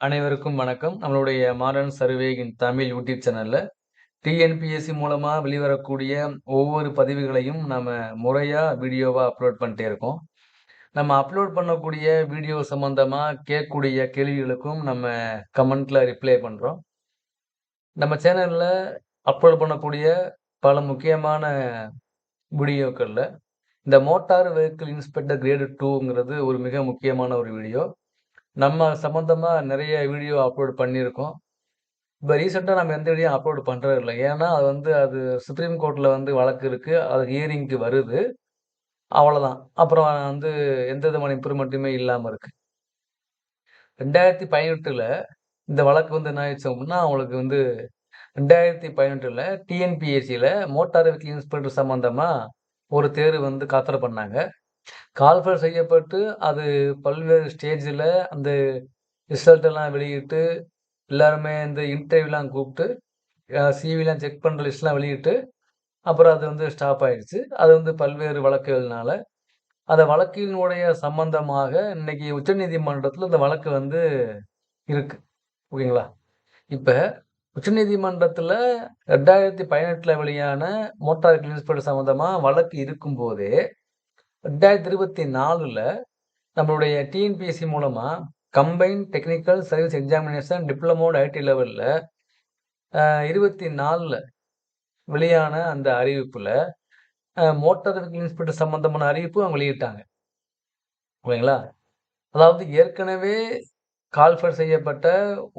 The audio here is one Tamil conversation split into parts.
அனைவருக்கும் வணக்கம். நம்மளுடைய மாடர்ன் சர்வேயின் தமிழ் யூடியூப் சேனல்ல, டிஎன்பிஎஸ்சி மூலமா வெளிவரக்கூடிய ஒவ்வொரு பதிவுகளையும் நம்ம முறையா வீடியோவா அப்லோட் பண்ணிட்டே இருக்கோம். நம்ம அப்லோட் பண்ணக்கூடிய வீடியோ சம்பந்தமா கேட்கக்கூடிய கேள்விகளுக்கும் நம்ம கமெண்ட்ல ரிப்ளை பண்றோம். நம்ம சேனல்ல அப்லோட் பண்ணக்கூடிய பல முக்கியமான வீடியோக்கள்ல, இந்த மோட்டார் வெஹிக்கிள் இன்ஸ்பெக்டர் கிரேடு டூங்கிறது ஒரு மிக முக்கியமான ஒரு வீடியோ. நம்ம சம்மந்தமாக நிறைய வீடியோ அப்லோட் பண்ணியிருக்கோம். இப்போ ரீசெண்டாக நம்ம எந்த வீடியோ அப்லோட் பண்றதில்ல. ஏன்னா, அது வந்து அது சுப்ரீம் கோர்ட்டில் வந்து வழக்கு இருக்குது அது ஹியரிங்க்கு வருது. அவ்வளோதான் அப்புறம் வந்து எந்த விதமான இம்ப்ரூவ்மெண்ட்டையுமே இல்லாமல் இருக்குது ரெண்டாயிரத்தி பதினெட்டில் இந்த வழக்கு வந்து என்ன ஆயிடுச்சு அப்படின்னா அவங்களுக்கு வந்து ரெண்டாயிரத்தி பதினெட்டில் டிஎன்பிஎஸ்சியில் மோட்டார் வெஹிக்கிள் இன்ஸ்பெக்டர் சம்மந்தமாக ஒரு தேர்வு வந்து கால்ஃபர் பண்ணாங்க. கால்ஃபர் செய்யப்பட்டு அது பல்வேறு ஸ்டேஜில் அந்த ரிசல்ட்டெல்லாம் வெளியிட்டு, எல்லாருமே இந்த இன்டர்வியூலாம் கூப்பிட்டு சிவிலாம் செக் பண்ணுற லிஸ்ட்லாம் வெளியிட்டு, அப்புறம் அது வந்து ஸ்டாப் ஆயிடுச்சு. அது வந்து பல்வேறு வழக்குகள்னால. அந்த வழக்கினுடைய சம்பந்தமாக இன்னைக்கு உச்சநீதிமன்றத்தில் இந்த வழக்கு வந்து இருக்கு. ஓகேங்களா? இப்போ உச்சநீதிமன்றத்தில் ரெண்டாயிரத்தி பதினெட்டில் வெளியான மோட்டார் வெஹிக்கிள் இன்ஸ்பெக்டர் வழக்கு இருக்கும்போதே, 2024ல நம்மளுடைய டிஎன்பிஎஸ்சி மூலமாக combine technical service examination diploma IT லெவலில் இருபத்தி நாலில் வெளியான அந்த அறிவிப்பில் மோட்டார் வெஹிக்கிள் இன்ஸ்பெக்டர் சம்பந்தமான அறிவிப்பு அவங்க வெளியிட்டாங்க. ஓகேங்களா? அதாவது ஏற்கனவே கால்ஃபர் செய்யப்பட்ட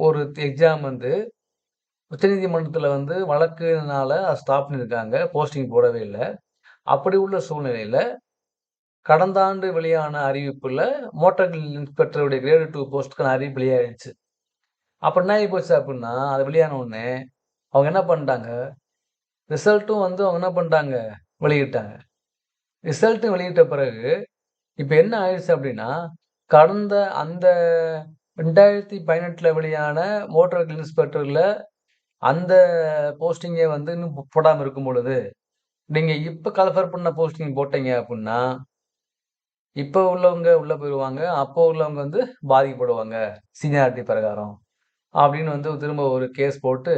ஒரு எக்ஸாம் வந்து உச்சநீதிமன்றத்தில் வந்து வழக்குனால ஸ்டாப் பண்ணியிருக்காங்க. போஸ்டிங் போடவே இல்லை அப்படி உள்ள சூழ்நிலையில் கடந்த ஆண்டு வெளியான அறிவிப்பில் மோட்டார் இன்ஸ்பெக்டருடைய கிரேடு டூ போஸ்ட்டுக்கான அறிவிப்பு வெளியாகிடுச்சு அப்போ என்ன ஆகி போச்சு அப்படின்னா அது வெளியான உடனே அவங்க என்ன பண்ணிட்டாங்க, ரிசல்ட்டும் வந்து அவங்க என்ன பண்ணிட்டாங்க, வெளியிட்டாங்க. ரிசல்ட்டும் வெளியிட்ட பிறகு, இப்போ என்ன ஆயிடுச்சு அப்படின்னா கடந்த அந்த 2018ல வெளியான மோட்டார் இன்ஸ்பெக்டரில் அந்த போஸ்டிங்கை வந்து இன்னும் போடாமல் இருக்கும் பொழுது, நீங்கள் இப்போ கலஃபர் பண்ண போஸ்டிங் போட்டீங்க அப்படின்னா இப்போ உள்ளவங்க உள்ளே போயிடுவாங்க அப்போ உள்ளவங்க வந்து பாதிக்கப்படுவாங்க. சீனியாரிட்டி பிரகாரம். அப்படின்னு வந்து திரும்ப ஒரு கேஸ் போட்டு,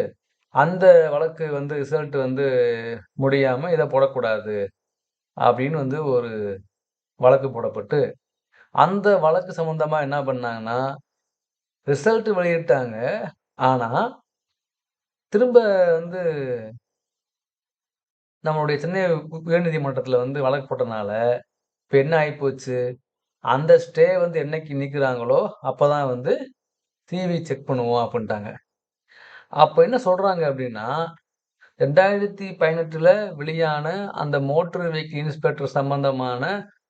அந்த வழக்கு வந்து ரிசல்ட் வந்து முடியாமல் இதை போடக்கூடாது. அப்படின்னு வந்து ஒரு வழக்கு போடப்பட்டு, அந்த வழக்கு சம்மந்தமாக என்ன பண்ணாங்கன்னா, ரிசல்ட் வெளியிட்டாங்க. ஆனால் திரும்ப வந்து நம்மளுடைய சென்னை உயர்நீதிமன்றத்தில் வந்து வழக்கு போட்டனால, பெண் என்ன அந்த ஸ்டே வந்து என்னைக்கு நிற்கிறாங்களோ அப்போ தான் வந்து டிவி செக் பண்ணுவோம் அப்படின்ட்டாங்க அப்போ என்ன சொல்கிறாங்க அப்படின்னா ரெண்டாயிரத்தி பதினெட்டில் வெளியான அந்த மோட்டர் வெஹிக்கிள் இன்ஸ்பெக்டர் சம்மந்தமான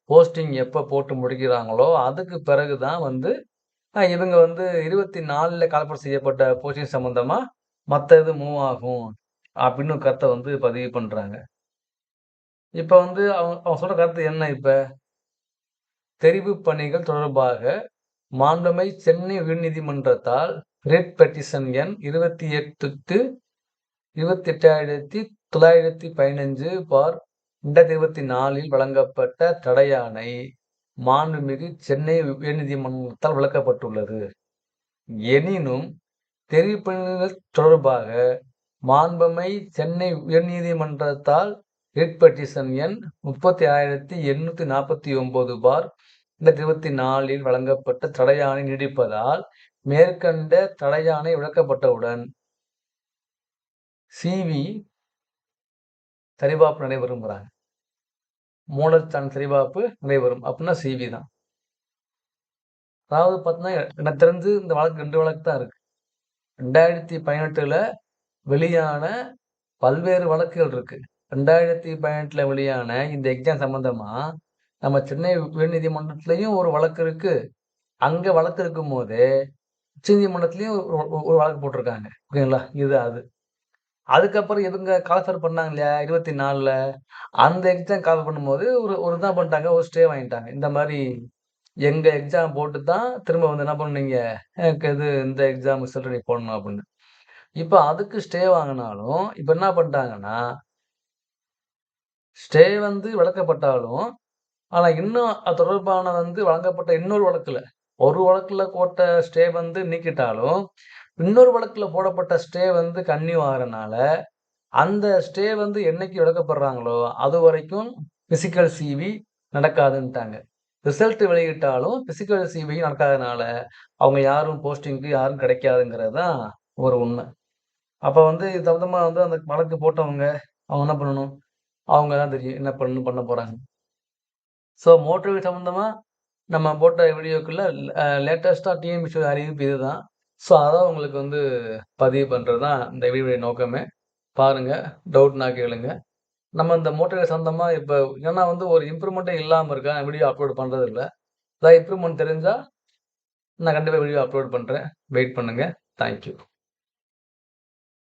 போஸ்டிங் எப்போ போட்டு முடிக்கிறாங்களோ, அதுக்கு பிறகு தான் வந்து இவங்க வந்து 24ல கால்ஃபர் செய்யப்பட்ட போஸ்டிங் சம்மந்தமாக மற்ற இது மூவ் ஆகும். அப்படின்னு கருத்தை வந்து பதிவு பண்ணுறாங்க இப்போ வந்து அவங்க அவங்க சொல்கிற கருத்து என்ன இப்போ? தெரிவு பணிகள் தொடர்பாக மாண்புமை சென்னை உயர்நீதிமன்றத்தால் ரெட் பெட்டிஷன் எண் 28க்கு 28,915/2024ல் வழங்கப்பட்ட தடையானை மாண்புமிகு சென்னை உயர்நீதிமன்றத்தால் விளக்கப்பட்டுள்ளது. எனினும், தெரிவு பணிகள் தொடர்பாக மாண்புமை சென்னை உயர்நீதிமன்றத்தால் ரிட் பெட்டிஷன் எண் 30,849/2024ல் வழங்கப்பட்ட தடையாணை நீடிப்பதால், மேற்கண்ட தடையாணை விளக்கப்பட்டவுடன் சிவி சரிபார்ப்பு நடைபெறும் மூலத்தான் சரிபார்ப்பு நடைபெறும். அப்படின்னா சிவி தான். அதாவது பார்த்தீங்கன்னா, எனக்கு தெரிஞ்சு இந்த வழக்கு ரெண்டு வழக்கு தான் இருக்கு. 2018ல வெளியான பல்வேறு வழக்குகள் இருக்கு. 2018ல வெளியான இந்த எக்ஸாம் சம்மந்தமாக நம்ம சென்னை உயர்நீதிமன்றத்துலேயும் ஒரு வழக்கு இருக்கு. அங்கே வழக்கு இருக்கும்போதே, போது ஒரு ஒரு வழக்கு போட்டிருக்காங்க ஓகேங்களா? இது அது. அதுக்கப்புறம் இவங்க கால்ஃபர் பண்ணாங்க இல்லையா? 24ல அந்த எக்ஸாம் கால் பண்ணும்போது ஒரு ஒரு தான் பண்ணிட்டாங்க, ஒரு ஸ்டே வாங்கிட்டாங்க. இந்த மாதிரி எங்கள் எக்ஸாம் போட்டு தான் திரும்ப வந்து என்ன பண்ணீங்க, எனக்கு இது இந்த எக்ஸாம் ரிசல்ட் நீ போடணும் அப்படின்னு இப்போ அதுக்கு ஸ்டே வாங்கினாலும் இப்போ என்ன பண்ணிட்டாங்கன்னா ஸ்டே வந்து விளக்கப்பட்டாலும் ஆனால் இன்னும் அது தொடர்பான வந்து வழங்கப்பட்ட இன்னொரு வழக்குல ஒரு வழக்கில் போட்ட ஸ்டே வந்து நீக்கிட்டாலும், இன்னொரு வழக்கில் போடப்பட்ட ஸ்டே வந்து கன்னியூ ஆகிறனால அந்த ஸ்டே வந்து என்னைக்கு அது வரைக்கும் ஃபிசிக்கல் சிவி நடக்காதுன்ட்டாங்க. ரிசல்ட் வெளியிட்டாலும் பிசிக்கல் சிவி நடக்காதனால, அவங்க யாரும் போஸ்டிங்க்கு யாரும் கிடைக்காதுங்கிறது தான் ஒரு உண்மை. அப்போ வந்து இது சம்மந்தமா வந்து அந்த வழக்கு போட்டவங்க, அவங்க என்ன பண்ணணும்? அவங்க தான் தெரியும். என்ன பண்ணணும் பண்ண போகிறாங்க ஸோ மோட்டர் சம்மந்தமாக நம்ம போட்ட வீடியோக்குள்ளே லேட்டஸ்ட்டாக லேட்டஸ்ட்டா அறிவிப்பு இது தான் ஸோ அதான் உங்களுக்கு வந்து பதிவு பண்ணுறது தான் இந்த வீடியோடைய நோக்கமே. பாருங்கள் டவுட்னா கேளுங்க. நம்ம இந்த மோட்டார் சம்மந்தமா இப்போ ஏன்னா வந்து ஒரு இம்ப்ரூவ்மெண்ட்டே இல்லாமல் இருக்கா வீடியோ அப்லோட் பண்ணுறதில்ல அதான் இம்ப்ரூவ்மெண்ட் தெரிஞ்சால் நான் கண்டிப்பாக வீடியோ அப்லோட் பண்ணுறேன் வெயிட் பண்ணுங்கள் தேங்க் யூ.